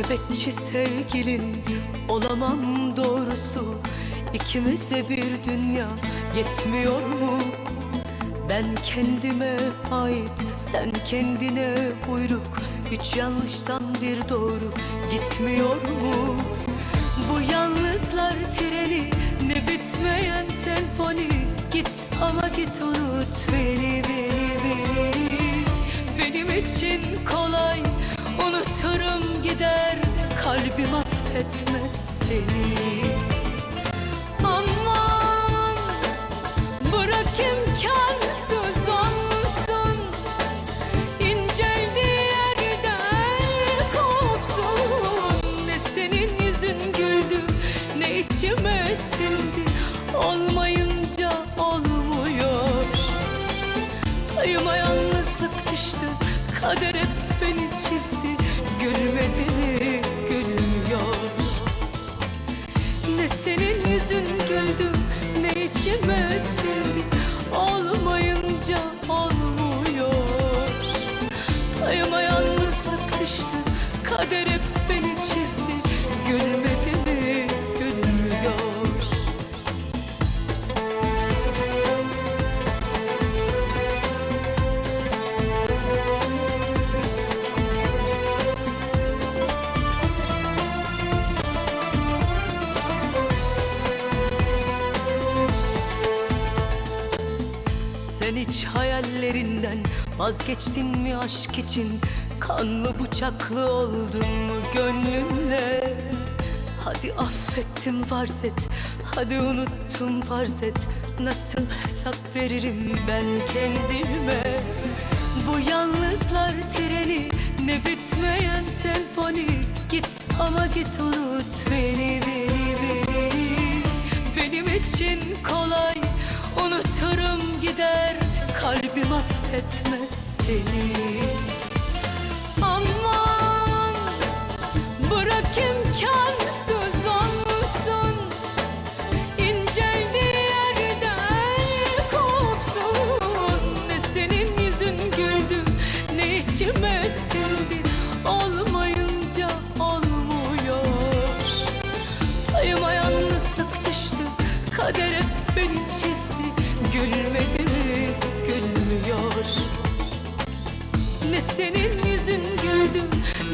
Muhabbetçi sevgilin olamam doğrusu İkimize bir dünya yetmiyor mu? Ben kendime ait, sen kendine uyruk Üç yanlıştan bir doğru gitmiyor mu? Bu yalnızlar treni ne bitmeyen senfoni Git ama git unut beni beni beni Benim için kolay unuturum gider Kalbim affetmez seni. Aman bırak imkansız olsun İnceldiği yerden kopsun. Ne senin yüzün güldü ne içime sindi Olmayınca olmuyor. Payıma yalnızlık düştü Kader hep beni çizdi Gülmedi mi gülmüyor. Ne senin yüzün güldü Ne içime sindi Olmayınca olmuyor. Payıma yalnızlık düştü Kader Sen hiç hayallerinden vazgeçtin mi aşk için? Kanlı bıçaklı oldun mu gönlünle? Hadi affettim farz et, hadi unuttum farz et Nasıl hesap veririm ben kendime? Bu yalnızlar treni ne bitmeyen senfoni Git ama git unut beni beni beni Benim için kolay Kalbim affetmez seni. Aman bırak imkansız olsun İnceldiği yerden kopsun. Ne senin yüzün güldü ne içime sindi Olmayınca olmuyor. Payıma yalnızlık düştü Kader hep çizdi. Gülmedi güldü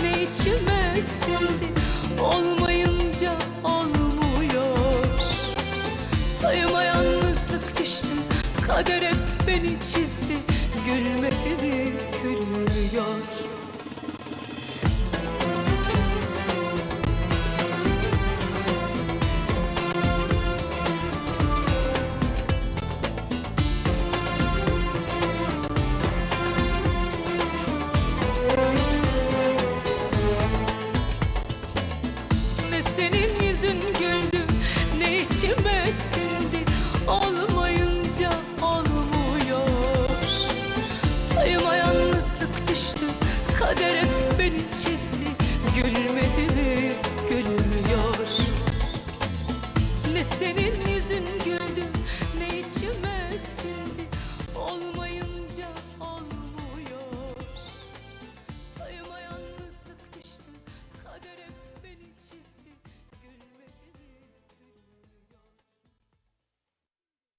Ne içime sindi Olmayınca olmuyor. Payıma yalnızlık düştü Kader hep beni çizdi. Gülmedi mi gülmüyor içime sindi Olmayınca olmuyor. Payıma yalnızlık düştü. Kader hep beni çizdi. Gülmedi mi